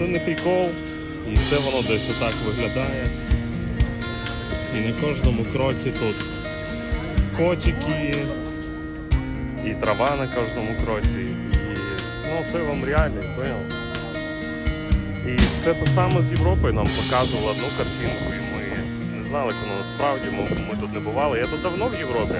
Це не прикол, і все воно десь отак виглядає. І на кожному кроці тут котики, і трава на кожному кроці. І ну, це вам реально, понял? І це те саме з Європою нам показувало одну картинку, і ми не знали, як воно насправді, ми, ми тут не бували. Я тут давно в Європі.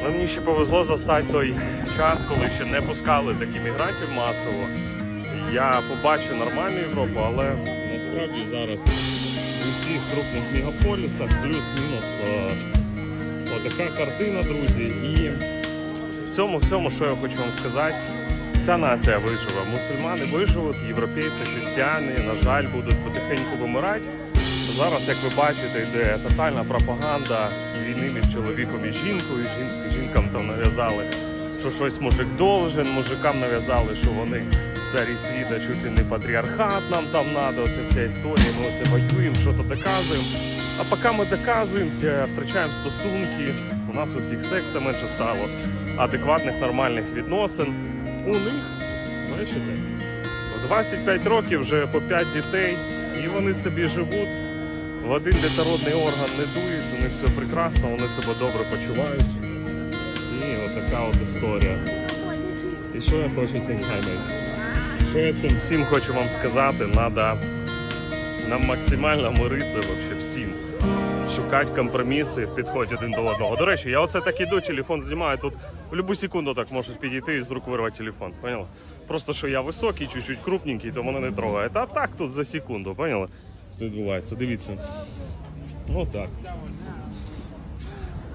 Але мені ще повезло застати той час, коли ще не пускали таких мігрантів масово. Я побачив нормальну Європу, але насправді зараз у всіх крупних мегаполісах плюс-мінус е, отака картина, друзі. І в цьому всьому, що я хочу вам сказати, ця нація виживе. Мусульмани виживуть, європейці, християни, на жаль, будуть потихеньку вимирати. Зараз, як ви бачите, йде тотальна пропаганда війни між чоловіком і жінкою. Жін- Жінкам там нав'язали, що щось мужик должен, мужикам нав'язали, що вони царі світа, чуть ли не патріархат нам там надо, оце вся історія, ми оце воюємо, що то доказуємо. А поки ми доказуємо, втрачаємо стосунки, у нас у всіх секса менше стало, адекватних нормальних відносин. У них, бачите, в 25 років вже по 5 дітей, і вони собі живуть. В один детородний орган не дують, у них все прекрасно, вони себе добре почувають. І отака от історія. І що я хочу цим займати? Цим всім хочу вам сказати, треба нам максимально миритися вообще всім. Шукати компроміси в підході один до одного. До речі, я оце так іду, телефон знімаю, тут в будь-яку секунду так можуть підійти і з рук вирвати телефон. Поняла? Просто що я високий, чуть-чуть крупненький, то мене не трогає. А так тут за секунду, поняла? Це відбувається. Дивіться. Ну так.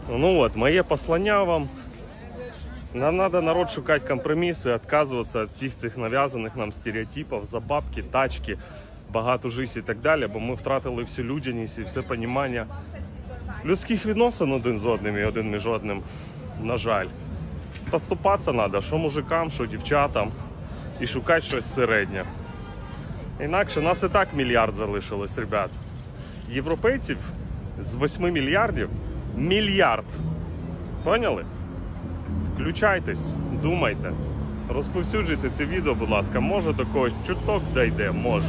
Ну от, моє послання вам. Нам треба народ шукати компроміси, відказуватися від всіх цих нав'язаних нам стереотипів за бабки, тачки, багато життя і так далі, бо ми втратили всю людяність і все розуміння людських відносин один з одним і один між одним, на жаль. Поступатися треба, що мужикам, що дівчатам, і шукати щось середнє. Інакше нас і так мільярд залишилось, ребят. Європейців з 8 мільярдів мільярд. Поняли? Включайтесь, думайте, розповсюджуйте це відео, будь ласка. Може до когось чуток дійде, може.